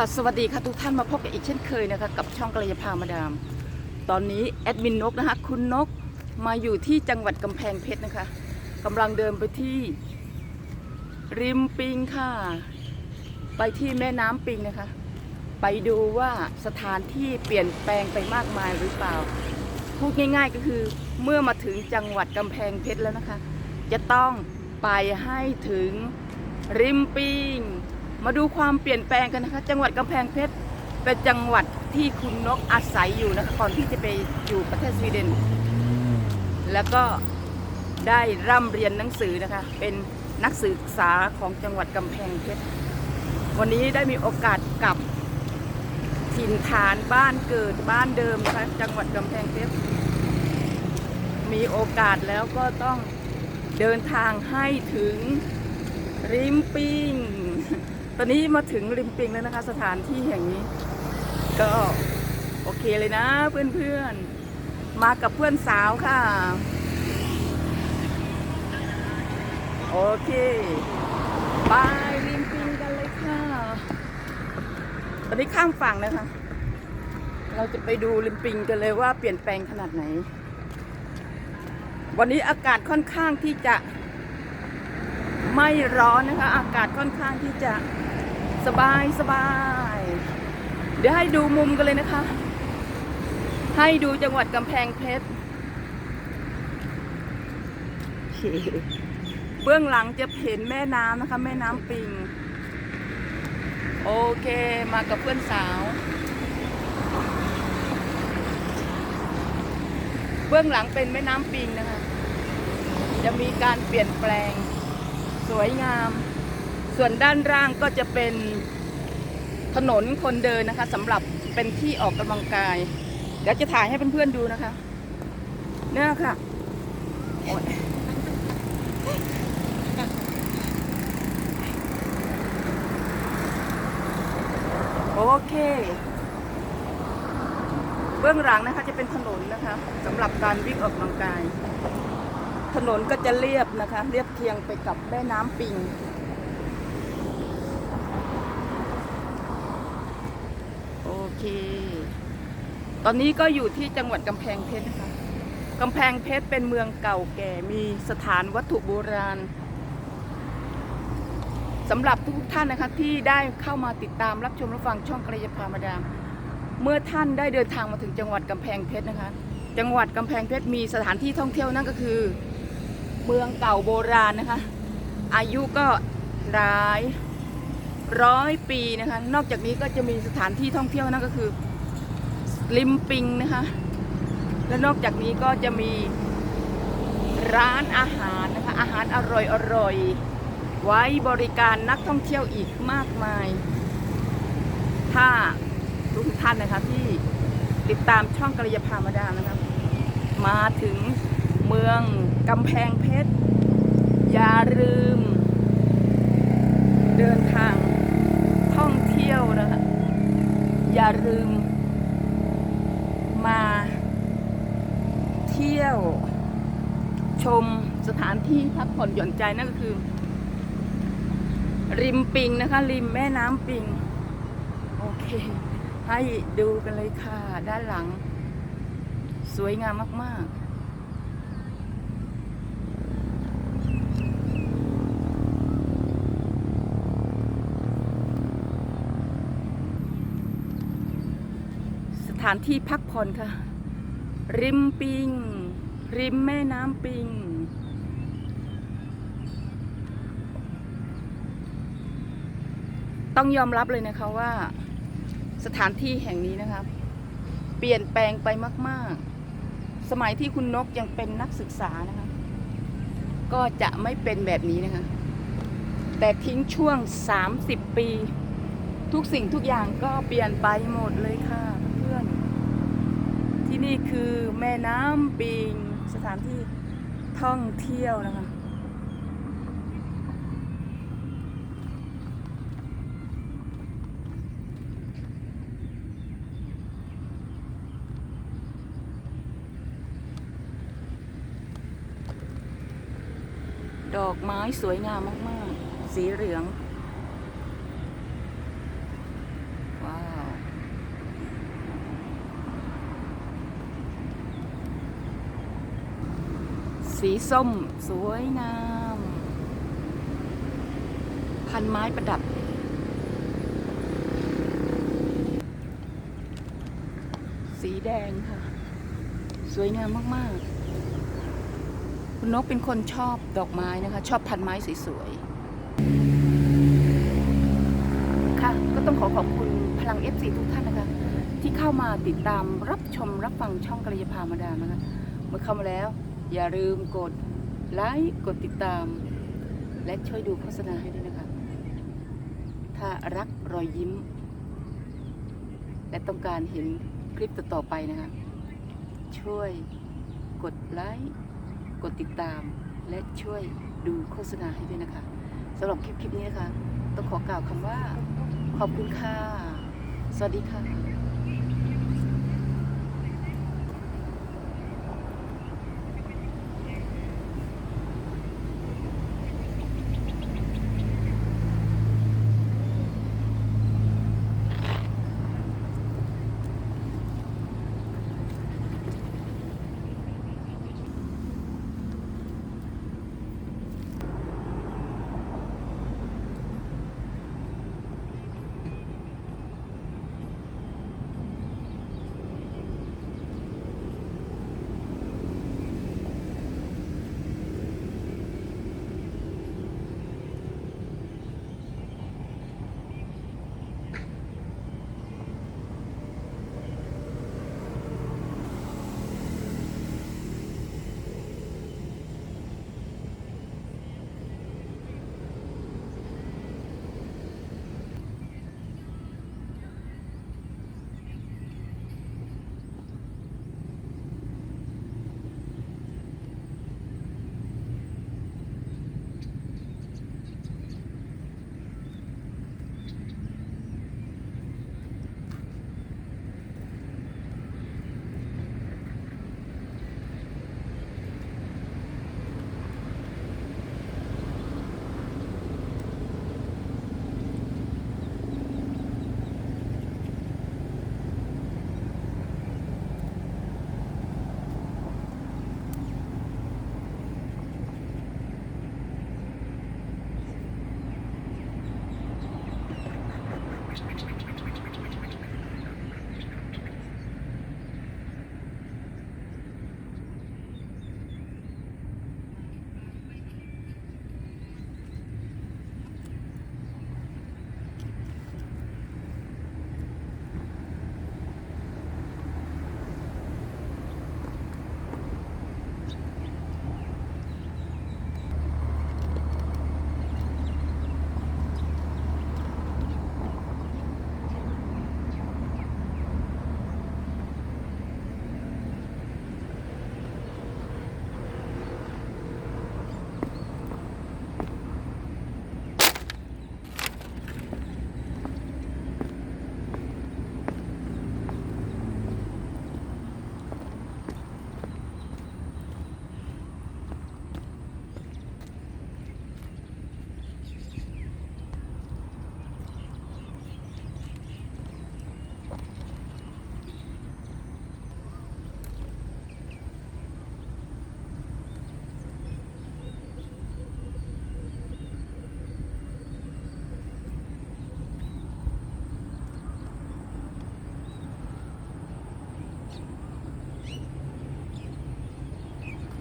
ค่ะสวัสดีค่ะทุกท่านมาพบกันอีกเช่นเคยนะคะกับช่องกัลยาภามาดาม ตอนนี้แอดมินนกนะคะคุณนกมาอยู่ที่จังหวัดกำแพงเพชรนะคะกำลังเดินไปที่ ริมปิงค่ะ ไปที่แม่น้ำปิงนะคะ ไปดูว่าสถานที่เปลี่ยนแปลงไปมากมายหรือเปล่า พูดง่ายๆก็คือเมื่อมาถึงจังหวัดกำแพงเพชรแล้วนะคะ จะต้องไปให้ถึงริมปิง มาดูความเปลี่ยนแปลงกันนะคะ จังหวัดกำแพงเพชรเป็นจังหวัดที่คุณนกอาศัยอยู่นะคะก่อนที่จะไปอยู่ประเทศสวีเดน แล้วก็ได้ร่ำเรียนหนังสือนะคะ เป็นนักศึกษาของจังหวัดกำแพงเพชรวันนี้ได้มีโอกาสกลับถิ่นฐานบ้านเกิดบ้านเดิมนะคะจังหวัดกำแพงเพชรมีโอกาสแล้วก็ต้องเดินทางให้ถึงริมปิง ตอนนี้มาถึงริมปิงแล้วนะคะ สถานที่แห่งนี้ ก็โอเคเลยนะเพื่อนๆ มากับเพื่อนสาวค่ะ โอเคไปริมปิงกันเลยค่ะ ตอนนี้ข้ามฝั่งนะคะ เราจะไปดูริมปิงกันเลยว่าเปลี่ยนแปลงขนาดไหน วันนี้อากาศค่อนข้างที่จะไม่ร้อนนะคะ อากาศค่อนข้างที่จะ สบายสบาย เดี๋ยวให้ดูมุมกันเลยนะคะ ให้ดูจังหวัดกำแพงเพชรเบื้องหลังจะเห็นแม่น้ำนะคะ แม่น้ำปิง โอเคมากับเพื่อนสาว เบื้องหลังเป็นแม่น้ำปิงนะคะ จะมีการเปลี่ยนแปลง สวยงาม ส่วนด้านล่างก็จะเป็นถนนคนเดินนะคะสำหรับเป็นที่ออกกำลังกาย เดี๋ยวจะถ่ายให้เพื่อนๆดูนะคะเนี่ยค่ะโอ๊ยโอเค เบื้องหลังนะคะจะเป็นถนนนะคะสำหรับการวิ่งออกกำลังกาย ถนนก็จะเรียบนะคะ เรียบเคียงไปกับแม่น้ำปิง โอ เค ตอนนี้ก็อยู่ที่จังหวัดกำแพงเพชรนะคะกำแพงเพชรเป็นเมืองเก่าแก่ มีสถานวัตถุโบราณสำหรับทุกท่านนะคะที่ได้เข้ามาติดตามรับชมรับฟังช่องกระยาพามาดาม เมื่อท่านได้เดินทางมาถึงจังหวัดกำแพงเพชรนะคะ จังหวัดกำแพงเพชรมีสถานที่ท่องเที่ยวนั่นก็คือ เมืองเก่าโบราณนะคะ อายุก็หลาย ร้อยปีนะคะ นอกจากนี้ก็จะมีสถานที่ท่องเที่ยวนั่นก็คือลิมปิงนะคะ และนอกจากนี้ก็จะมีร้านอาหารนะคะ อาหารอร่อยอร่อยๆไว้บริการนักท่องเที่ยวอีกมากมาย ถ้าทุกท่านนะคะที่ติดตามช่องกระยาพามาดานะคะมาถึงเมืองกำแพงเพชร อย่าลืม เดินทางท่องเที่ยวนะคะ อย่าลืม มาเที่ยว ชมสถานที่พักผ่อนหย่อนใจนั่นก็คือ ริมปิงนะคะ ริมแม่น้ำปิง โอเค ให้ดูกันเลยค่ะ ด้านหลัง สวยงามมาก ๆานที่พักผ่อนค่ะ ริมปิง ริมแม่น้ำปิง ต้องยอมรับเลยนะคะว่า สถานที่แห่งนี้นะคะ เปลี่ยนแปลงไปมาก ๆ สมัยที่คุณนกยังเป็นนักศึกษานะคะ ก็จะไม่เป็นแบบนี้นะคะ แต่ทิ้งช่วง 30 ปี ทุกสิ่งทุกอย่างก็เปลี่ยนไปหมดเลยค่ะ นี่คือแม่น้ำปิงสถานที่ท่องเที่ยวนะคะดอกไม้สวยงามมาก ๆ สีเหลือง สีส้ม สวยงาม พันไม้ประดับ สีแดงค่ะ สวยงามมาก ๆ คุณนกเป็นคนชอบดอกไม้นะคะ ชอบพันไม้สวยๆ ค่ะ ก็ต้องขอขอบคุณพลัง FC ทุกท่านนะคะ ที่เข้ามาติดตามรับชมรับฟังช่องกระยาพามาดามนะคะ เมื่อเข้ามาแล้ว อย่าลืมกดไลค์กดติดตาม และช่วยดูโฆษณาให้ด้วยนะคะ ถ้ารักรอยยิ้ม และต้องการเห็นคลิปต่อๆไปนะคะ ช่วยกดไลค์กดติดตาม และช่วยดูโฆษณาให้ด้วยนะคะสำหรับคลิปคลิปนี้นะคะ ต้องขอกล่าวคำว่า ขอบคุณค่ะ สวัสดีค่ะ